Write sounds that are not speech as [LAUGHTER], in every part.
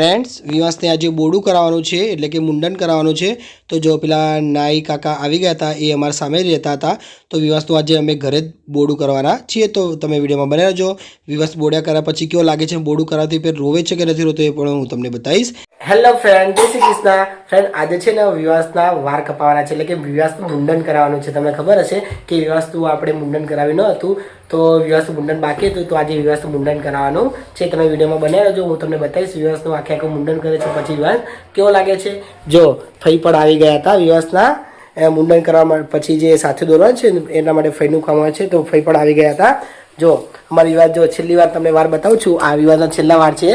Friends વિવાસને આજે બોડું કરાવવાનું છે, એટલે કે મુંડન કરાવવાનું છે. તો જો પેલા નાઈ કાકા આવી ગયા હતા, એ અમારા સામે રહેતા હતા. તો વિવાસનું આજે અમે ઘરે જ બોડું કરવાના છીએ. તો તમે વિડીયોમાં બને રહેજો. વિવાસ બોડ્યા કર્યા પછી કેવો લાગે છે? બોડું કરાવતી પેર રોવે છે કે નથી રોતો એ પણ હું તમને બતાવીશ. હેલો ફ્રેન્ડ જય શ્રી કૃષ્ણ. ફ્રેન્ડ આજે છે ને વિવાસના વાર કપાવવાના છે, એટલે કે વિવાસનું મુંડન કરાવવાનું છે. તમને ખબર હશે કે વિવાસનું આપણે મુંડન કરાવ્યું ન હતું. તો વિવાસનું મુંડન બાકી હતું, તો આજે વિવાસનું મુંડન કરાવવાનું છે. તમે વિડીયોમાં બનાવી રહેજો, હું તમને બતાવીશ વિવાસનું આખે આખું મુંડન કરે છે પછી વિવાસ કેવો લાગે છે? જો ફઈ પણ આવી ગયા હતા વિવાસના મુંડન કરવા માટે પછી જે સાથે દોરવાનું છે એના માટે ફઈનું કામ છે, તો ફઈ પણ આવી ગયા હતા. જો, અમારી વિવાદ જો છેલ્લી વાર તમને વાર બતાવું છું, આ વિવાસના છેલ્લા વાર છે.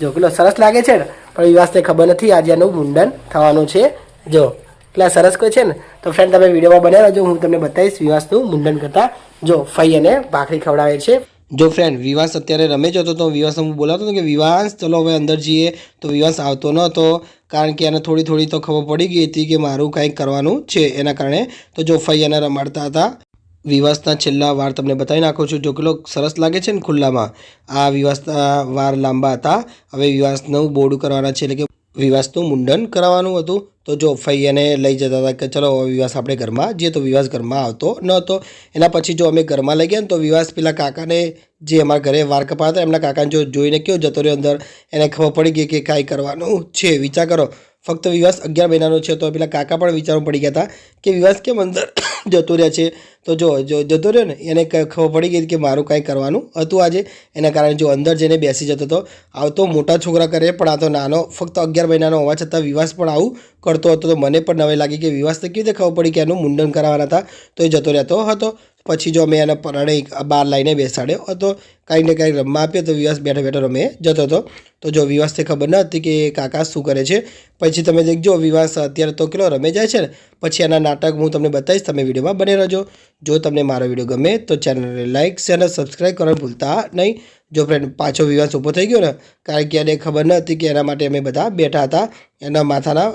જો પેલો સરસ લાગે છે ને? પણ વિવાસને ખબર નથી, આજે એનું મુંડન થવાનું છે. જો એટલા સરસ કોઈ છે ને? તો ફ્રેન્ડ તમે વિડીયોમાં બનાવ્યા રહેજો હું તમને બતાવીશ વિવાસનું મુંડન કરતા. જો, ફઈ અને ભાખરી ખવડાવે છે. જો ફ્રેન્ડ વિવાસ અત્યારે રમે જ હતો તો વિવાસ હું બોલાવતો હતો કે વિવાસ ચલો હવે અંદર જઈએ, તો વિવાસ આવતો ન હતો. કારણ કે એને થોડી થોડી તો ખબર પડી ગઈ હતી કે મારું કંઈક કરવાનું છે એના કારણે. તો જો ફઈ એને રમાડતા હતા. વિવાસના છેલ્લા વાર તમને બતાવી નાખું છું. જો કેટલો સરસ લાગે છે ને ખુલ્લામાં. આ વિવાસના વાર લાંબા હતા. હવે વિવાસનું બોર્ડ કરવાના છે એટલે કે વિવાસનું મુંડન કરાવવાનું હતું. તો જો ફઈ એને લઈ જતા હતા કે ચલો વિવાસ આપણે ઘરમાં જઈએ, તો વિવાસ ઘરમાં આવતો ન હતો. એના પછી જો અમે ઘરમાં લઈ ગયા ને તો વિવાસ પેલા કાકાને જે અમારા ઘરે વાર કપાતા એમના કાકાને જો જોઈને કયો જતો રહ્યો અંદર, એને ખબર પડી ગઈ કે કાંઈ કરવાનું છે, વિચાર કરો. ફક્ત વિવાસ અગિયાર મહિનાનો છે, તો પેલા કાકા પણ વિચારો પડી ગયા હતા કે વિવાસ કેમ અંદર [COUGHS] જતો રહ્યા છે. તો જો જો, જતો રહ્યો ને, એને ખબર પડી ગઈ કે મારું કાંઈ કરવાનું હતું આજે. એના કારણે જો અંદર જઈને બેસી જતો હતો. આવતો મોટા છોકરા કરે, પણ આ તો નાનો, ફક્ત અગિયાર મહિનાનો હોવા છતાં વિવાસ પણ આવું કરતો હતો. તો મને પણ નવે લાગી કે વિવાસને કેવી રીતે ખબર પડી કે એનું મુંડન કરાવવાના હતા. તો એ જતો રહેતો હતો. પછી જો અમે એને પરણે બહાર લાવીને બેસાડ્યો હતો કાંઈક ને કાંઈ રમવા આપ્યો તો વિવાસ બેઠો બેઠો રમે, જતો હતો તો જો વિવાસને ખબર ન હતી કે કાકા શું કરે છે, પછી તમે દેખજો વિવાસ અત્યારે તો કેટલો રમે જાય છે ને, પછી એના નાટક હું તમને બતાવીશ, તમે વિડીયોમાં બને રહેજો. જો તમને મારો વીડિયો ગમે તો ચેનલને લાઇક શેર અને સબસ્ક્રાઈબ કરવાનું ભૂલતા નહીં. જો ફ્રેન્ડ પાછો વિવાસ ઊભો થઈ ગયો ને, કારણ કે એને ખબર ન હતી કે એના માટે અમે બધા બેઠા હતા, એના માથાના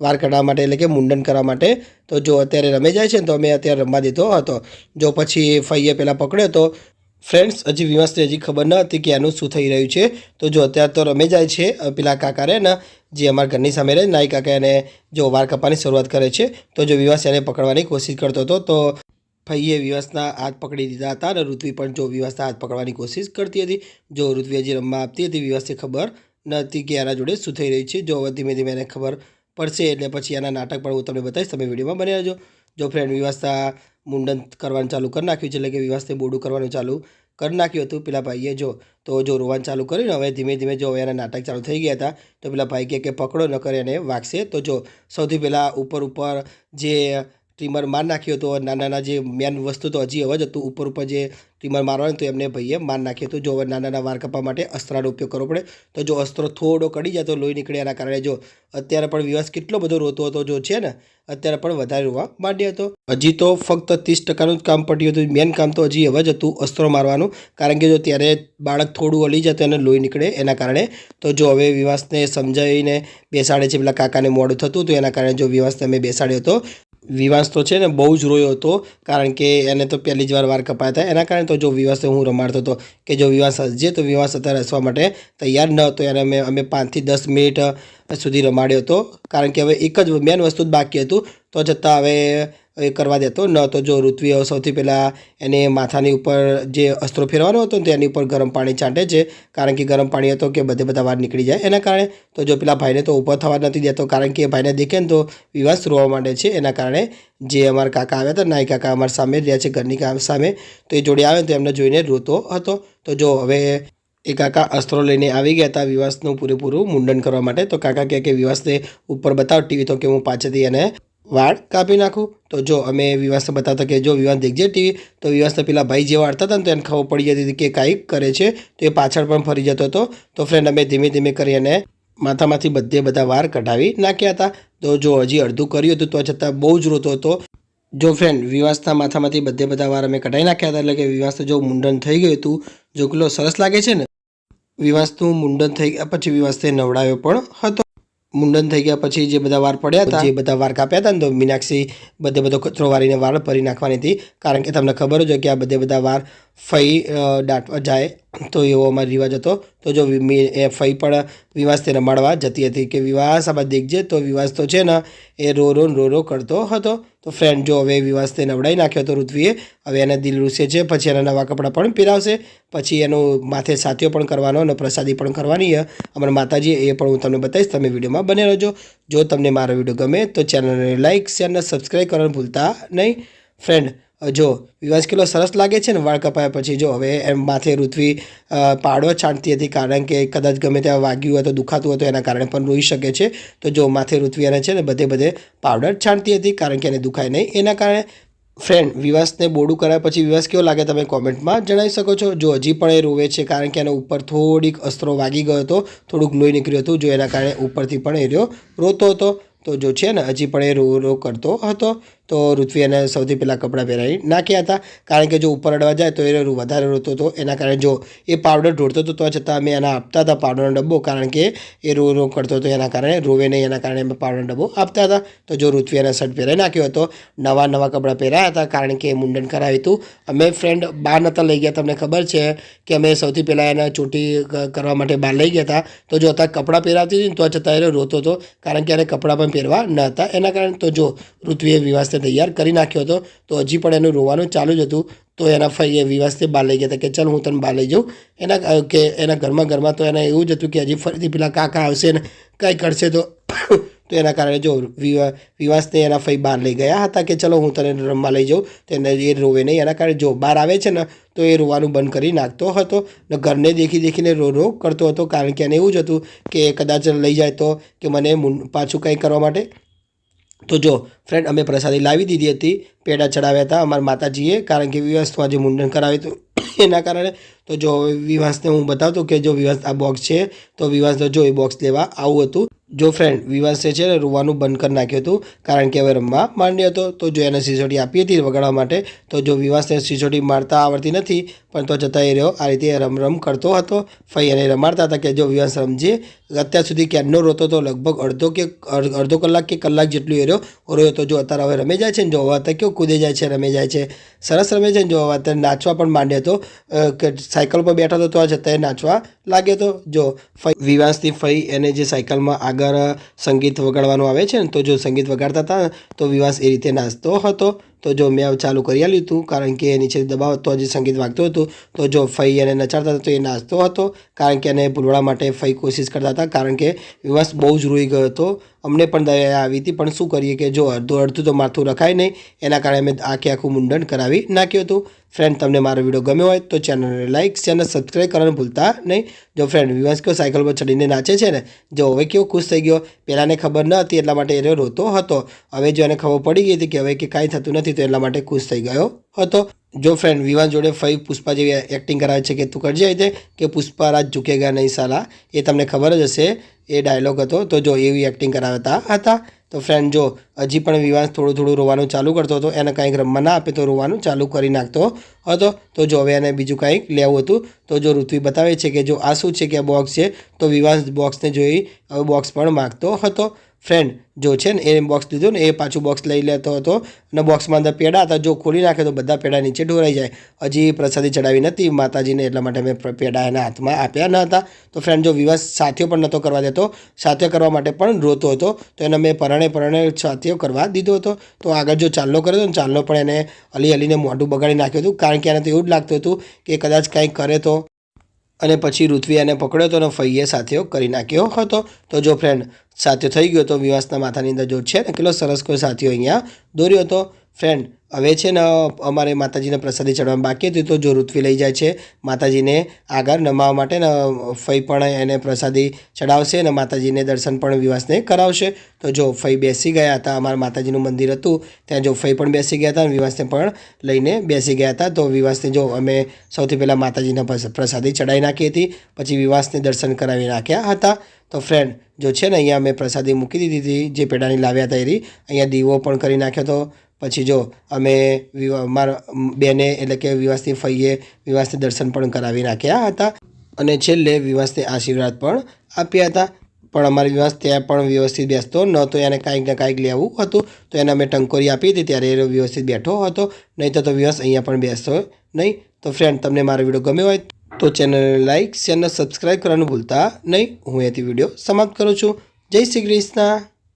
વાર કાઢવા માટે એટલે કે મુંડન કરવા માટે. તો જો અત્યારે રમે જાય છે ને તો અમે અત્યારે રમવા દીધો હતો. જો પછી ફઈએ પહેલાં પકડ્યો તો, ફ્રેન્ડ્સ, હજી વિવાસને હજી ખબર ન હતી કે આનું શું થઈ રહ્યું છે. તો જો અત્યારે તો રમે જાય છે પેલા કાકા રહે ને, જે અમારા ઘરની સામે રહે નાઈ કાકા એને જો વાર કાપવાની શરૂઆત કરે છે. તો જો વિવાસ એને પકડવાની કોશિશ કરતો હતો, તો ફઈએ વિવાસના હાથ પકડી દીધા હતા અને ઋત્વી પણ જો વિવાસના હાથ પકડવાની કોશિશ કરતી હતી. જો ઋત્વી હજી રમવા આપતી હતી વિવાસને ખબર નથી કે એના જોડે શું થઈ રહ્યું છે. જો ધીમે ધીમે એને ખબર પડશે એટલે પછી એના નાટક પણ હું તમને બતાવીશ. તમે વિડીયોમાં બની રહેજો. જો ફ્રેન્ડ વિવાસના મુંડન કરવાનું ચાલુ કરી નાખ્યું છે, એટલે કે વિવાસને બોડું કરવાનું ચાલુ કરી નાખ્યું હતું, પેલા ભાઈએ જો, તો જો રોવાનું ચાલુ કર્યું ને, હવે ધીમે ધીમે જો હવે એના નાટક ચાલુ થઈ ગયા હતા, તો પેલા ભાઈ કે પકડો ન કરે એને વાગશે. તો જો સૌથી પહેલાં ઉપર ઉપર જે ટ્રીમર માર નાખ્યો હતો. નાના નાના જે મેન વસ્તુ તો હજી હવે હતું. ઉપર ઉપર જે ટ્રીમર મારવાનું તો એમને ભાઈએ માર નાખ્યો હતો. જો હવે નાના વાર કાપવા માટે અસ્ત્રાનો ઉપયોગ કરવો પડે. તો જો અસ્ત્રો થોડો કડી જાય તો લોહી નીકળે. એના કારણે જો અત્યારે પણ વિવાસ કેટલો બધો રોતો હતો જો છે ને, અત્યારે પણ વધારે રોવા માંડ્યો હતો. હજી તો ફક્ત ત્રીસ ટકાનું જ કામ પડ્યું હતું. મેન કામ તો હજી હવે જ હતું અસ્ત્રો મારવાનું. કારણ કે જો ત્યારે બાળક થોડું હલી જતું અને લોહી નીકળે. એના કારણે તો જો હવે વિવાસને સમજાવીને બેસાડે છે. પેલા કાકાને મોડું થતું તો એના કારણે જો વિવાસને અમે બેસાડ્યો હતો. વિવાસ તો છે ને બહુ જ રોયો હતો કારણ કે એને તો પહેલી જ વાર વાર કપાયા હતા એના કારણે તો જો વિવાસને હું રમાડતો હતો કે જો વિવાસ હસજે તો વિવાસ અત્યારે હસવા માટે તૈયાર ન હતો એને અમે અમે પાંચથી દસ મિનિટ સુધી રમાડ્યો હતો કારણ કે હવે એક જ મેન વસ્તુ જ બાકી હતું તો છતાં હવે એ કરવા દેતો. ન તો જો ઋત્વી સૌથી પહેલાં એને માથાની ઉપર જે અસ્ત્રો ફેરવાનો હતો ને તો ઉપર ગરમ પાણી છાંટે છે. કારણ કે ગરમ પાણી હતો કે બધે બધા વાર નીકળી જાય. એના કારણે તો જો પેલા ભાઈને તો ઊભો થવા નથી દેતો. કારણ કે એ ભાઈને દેખે ને તો વિવાસ રોવા માંડે છે. એના કારણે જે અમારા કાકા આવ્યા હતા, નાઈ કાકા અમારા સામે રહ્યા છે, ઘરની સામે, તો એ જોડે આવે તો એમને જોઈને રોતો હતો. તો જો હવે એ કાકા અસ્ત્રો લઈને આવી ગયા હતા વિવાસનું પૂરેપૂરું મુંડન કરવા માટે, તો કાકા કહે કે વિવાસને ઉપર બતાવ ટીવી તો કે હું પાછળથી એને વાળ કાપી નાખું. તો જો અમે વિવાસને બતાવતા કે જો વિવાસ દેખજે ટીવી, તો વિવાસને પેલા ભાઈ જેવા વાળતા હતા ને તો એને ખબર પડી જતી હતી કે કાંઈક કરે છે. તો એ પાછળ પણ ફરી જતો હતો. તો ફ્રેન્ડ અમે ધીમે ધીમે કરી અને માથામાંથી બધે બધા વાર કઢાવી નાખ્યા હતા. તો જો હજી અડધું કર્યું હતું તો છતાં બહુ જ રોતો હતો. જો ફ્રેન્ડ વિવાસના માથામાંથી બધે બધા વાર અમે કઢાવી નાખ્યા હતા એટલે કે વિવાસનું જો મુંડન થઈ ગયું હતું. જો કેટલો સરસ લાગે છે ને? વિવાસનું મુંડન થઈ ગયા, પછી વિવાસને નવડાવ્યો પણ હતો. મુંડન થઈ ગયા પછી જે બધા વાર પડ્યા હતા, જે બધા વાર કાપ્યા હતા ને તો મીનાક્ષી બધે બધો કચરો વારીને વાળ ભરી નાખવાની હતી. કારણ કે તમને ખબર જ હોય કે આ બધે બધા વાર ફઈ દાટવા જાય, તો એવો અમારો રિવાજ હતો. તો જો એ ફઈ પણ વિવાસને રમાડવા જતી હતી કે વિવાસ આમાં દેખજે તો વિવાસ તો છે ને, એ રો રો રો રો કરતો હતો. તો ફ્રેન્ડ જો હવે વિવાસને નવડાવી નાખ્યો હતો ઋત્વીએ, હવે એને દિલ રૂસે છે, પછી એના નવા કપડાં પણ પહેરાવશે, પછી એનું માથે સાથીઓ પણ કરવાનો અને પ્રસાદી પણ કરવાની અમારા માતાજી એ પણ હું તમને બતાવીશ, તમે વિડીયોમાં બને રહેજો. જો તમને મારો વીડિયો ગમે તો ચેનલને લાઇક શેર સબસ્ક્રાઈબ કરવાનું ભૂલતા નહીં. ફ્રેન્ડ જો વિવાસ કેટલો સરસ લાગે છે ને વાળ કપાયા પછી? જો હવે એમ માથે અ, પાડો છાંટતી હતી કારણ કે કદાચ ગમે ત્યાં વાગ્યું હોય તો દુખાતું હતું એના કારણે પણ રોઈ શકે છે. તો જો માથે ઋત્વી એને છે ને બધે બધે પાવડર છાંટતી હતી કારણ કે એને દુખાય નહીં. એના કારણે ફ્રેન્ડ વિવાસને બોડું કરાયા પછી વિવાસ કેવો લાગે તમે કોમેન્ટમાં જણાવી શકો છો? જો હજી પણ એ રોવે છે કારણ કે એના ઉપર થોડીક અસ્ત્રો વાગી ગયો હતો થોડુંક લોહી નીકળ્યું હતું જો એના કારણે ઉપરથી પણ એ રહ્યો રોતો હતો. તો જો છે ને હજી પણ એ રો રો કરતો હતો. તો ઋત્વી એને સૌથી પહેલાં કપડાં પહેરાવી નાખ્યા હતા. કારણ કે જો ઉપર અડવા જાય તો એ વધારે રોતો હતો. એના કારણે જો એ પાવડર ઢોળતો હતો તો છતાં અમે એના આપતા હતા પાવડરનો ડબ્બો. કારણ કે એ રો રો કરતો હતો એના કારણે. રોવે નહીં એના કારણે અમે પાવડરનો ડબ્બો આપતા હતા. તો જો ઋત્વી એને શર્ટ પહેરાવી નાખ્યો હતો, નવા નવા કપડાં પહેરાયા હતા. કારણ કે મુંડન કરાવ્યું હતું. અમે ફ્રેન્ડ બહાર નહોતા લઈ ગયા. તમને ખબર છે કે અમે સૌથી પહેલાં એને ચોટી કરવા માટે બહાર લઈ ગયા હતા. તો જો અત્યારે કપડાં પહેરાવતી હતી તો છતાં એ રોતો હતો. કારણ કે એને કપડાં પણ પહેરવા ન હતા. એના કારણે તો જો ઋત્વીએ વિવાસને તૈયાર કરી નાખ્યો હતો, તો હજી પણ એનું રોવાનું ચાલુ જ હતું. તો એના ફઈએ વિવાસને બહાર લઈ ગયા હતા કે ચાલ હું તને બહાર લઈ જાઉં. એના કે એના ઘરમાં ઘરમાં તો એને એવું જ હતું કે હજી ફરીથી પેલા કાકા આવશે ને કંઈ કરશે તો તો એના કારણે જો વિવા વિવાસને એના ફઈ બહાર લઈ ગયા હતા કે ચલો હું તને રમવા લઈ જાઉં. તો એને એ રોવે નહીં. એના કારણે જો બહાર આવે છે ને, તો એ રોવાનું બંધ કરી નાખતો હતો ને ઘરને દેખી દેખીને રો રો કરતો હતો. કારણ કે એને એવું જ હતું કે કદાચ લઈ જાય તો કે મને પાછું કંઈ કરવા માટે? તો જો ફ્રેન્ડ અમે પ્રસાદી લાવી દીધી હતી, પેડા ચડાવ્યા હતા અમારા માતાજીએ, કારણ કે વિવાસનું આજે મુંડન કરાવ્યું હતું. [COUGHS] એના કારણે તો જો વિવાસને હું બતાવતો કે જો વિવાસ આ બોક્સ છે, તો વિવાસનો જો એ બોક્સ લેવા આવું હતું. જો ફ્રેન્ડ વિવાસે છે ને, રોવાનું બંધ કરી નાખ્યું હતું, કારણ કે હવે રમવા માંડ્યો હતો. તો જો એને સિસોટી આપી હતી વગાડવા માટે, તો જો વિવાસને સિસોટી મારતા આવડતી નથી, પણ તો જતાં એ રહ્યો. આ રીતે રમ રમ કરતો હતો. ફઈ એને રમાડતા હતા કે જો વિવાસ રમજે. અત્યાર સુધી ક્યારનો રોતો હતો? લગભગ અડધો કે, અડ- અડધો કલાક કે કલાક જેટલું એ રહ્યો. રહ્યો તો જો અત્યારે હવે રમે જાય છે ને, જો હવે અત્યારે કેવું કૂદે જાય છે, રમે જાય છે. સરસ રમે છે ને, જો હવે અત્યારે નાચવા પણ માંડ્યો હતો. કે સાયકલ પર બેઠો હતો, તો છતાં એ નાચવા લાગ્યો તો જો, ફઈ વિવાસની ફઈ એને જે સાયકલમાં આગળ સંગીત વગાડવાનું આવે છે ને, તો જો સંગીત વગાડતા હતા, તો વિવાસ એ રીતે નાચતો હતો. તો જો મેં ચાલુ કરી આલ્યું હતું, કારણ કે નીચે દબાવ તો હજી સંગીત વાગતું હતું, તો જો ફઈ એને નચાડતા હતા તો એ નાચતો હતો, કારણ કે એને ભૂલવા માટે ફઈ કોશિશ કરતા હતા, કારણ કે વિવાસ બહુ જ રોઈ ગયો હતો. અમને પણ દયા આવી હતી, પણ શું કરીએ કે જો અડધું અડધું તો માથું રખાય નહીં, એના કારણે અમે આખે આખું મુંડન કરાવી નાખ્યું હતું. ફ્રેન્ડ, તમને મારો વીડિયો ગમ્યો હોય તો ચેનલને લાઇક ચેનલ સબસ્ક્રાઈબ કરવાનું ભૂલતા નહીં. જો ફ્રેન્ડ, વિવાસ કયો સાયકલ પર ચડીને નાચે છે ને, જો હવે કેવો ખુશ થઈ ગયો પહેલાંને ખબર ન હતી, એટલા માટે એ રોતો હતો. હવે જો એને ખબર પડી ગઈ હતી કે હવે કે કાંઈ થતું નથી તો એટલા માટે ખુશ થઈ ગયો હતો. જો ફ્રેન્ડ વિવાન જોડે ફરી પુષ્પા જેવી એક્ટિંગ કરાવે છે કે તું કરજે રીતે કે પુષ્પા રાજ ઝૂકેગા નહીં સાલા, એ તમને ખબર જ હશે, એ ડાયલોગ હતો. તો જો એવી એક્ટિંગ કરાવતા હતા, તો ફ્રેન્ડ જો હજી પણ વિવાસ થોડું થોડું રોવાનું ચાલુ કરતો હતો, એને કંઈક રમવા ના આપે તો રોવાનું ચાલુ કરી નાખતો હતો. તો જો હવે એને બીજું કંઈક લેવું હતું, તો જો ઋત્વી બતાવે છે કે જો આ શું છે કે બોક્સ છે, તો વિવાસ બોક્સને જોઈ હવે બોક્સ પણ માગતો હતો. ફ્રેન્ડ જો છે ને, એ બોક્સ લીધું ને, એ પાછું બોક્સ લઈ લેતો હતો અને બોક્સમાં અંદર પેડા હતા, જો ખોલી નાખે તો બધા પેડા નીચે ઢોરાઈ જાય. હજી પ્રસાદી ચડાવી નથી, માતાજીને એટલા માટે મેં પેડા એના હાથમાં આપ્યા ન હતા. તો ફ્રેન્ડ જો વિવાસ સાથીઓ પણ નહોતો કરવા દેતો. સાથીઓ કરવા માટે પણ રોતો હતો. તો એને મેં પરણે પરણે સાથીઓ કરવા દીધો હતો. તો આગળ જો ચાલનો કર્યો હતો ને, ચાલનો પણ એને હલી હલીને મોઢું બગાડી નાખ્યું હતું. કારણ કે એને તો એવું જ લાગતું હતું કે કદાચ કંઈક કરે તો અને પછી ઋત્વી એને પકડ્યો હતો અને ફૈયે સાથે કરી નાખ્યો હતો. તો જો ફ્રેન્ડ સાથીઓ થઈ ગયો તો વિવાસના માથાની અંદર જો છે ને, કેટલો સરસ કોઈ સાથીઓ અહીંયા દોર્યો હતો. ફ્રેન્ડ હવે છે ને, અમારે માતાજીને પ્રસાદી ચડવામાં બાકી હતી તો જો ઋત્વી લઈ જાય છે. માતાજીને આગળ નમાવા માટે ને, ફઈ પણ એને પ્રસાદી ચડાવશે અને માતાજીને દર્શન પણ વિવાસને કરાવશે. તો જો ફઈ બેસી ગયા હતા, અમારા માતાજીનું મંદિર હતું, ત્યાં જો ફઈ પણ બેસી ગયા હતા અને વિવાસને પણ લઈને બેસી ગયા હતા. તો વિવાસને જો અમે સૌથી પહેલાં માતાજીને પ્રસાદી ચડાવી નાખી હતી, પછી વિવાસને દર્શન કરાવી નાખ્યા હતા. તો ફ્રેન્ડ જો છે ને, અહીંયા મેં પ્રસાદી મૂકી દીધી હતી, જે પેઢાની લાવ્યા હતા એરી, અહીંયા દીવો પણ કરી નાખ્યો હતો. પછી જો અમે વિવા- મારા બેને એટલે કે વિવાસથી ફઈએ, વિવાસને દર્શન પણ કરાવી નાખ્યા હતા. અને છેલ્લે વિવાસને આશીર્વાદ પણ આપ્યા હતા. પણ અમારી વિવાસ ત્યાં પણ વ્યવસ્થિત બેસતો નહોતો. એને કાંઈક ને કાંઈક લેવું હતું. તો એને અમે ટંકોરી આપી હતી ત્યારે એ વ્યવસ્થિત બેઠો હતો. નહીં તો વિવાસ અહીંયા પણ બેસતો નહીં. તો ફ્રેન્ડ તમને મારો વીડિયો ગમ્યો હોય તો ચેનલને લાઇક શેર અને સબસ્ક્રાઈબ કરવાનું ભૂલતા નહીં. હું અહીંયાથી વીડિયો સમાપ્ત કરું છું. જય શ્રી કૃષ્ણ.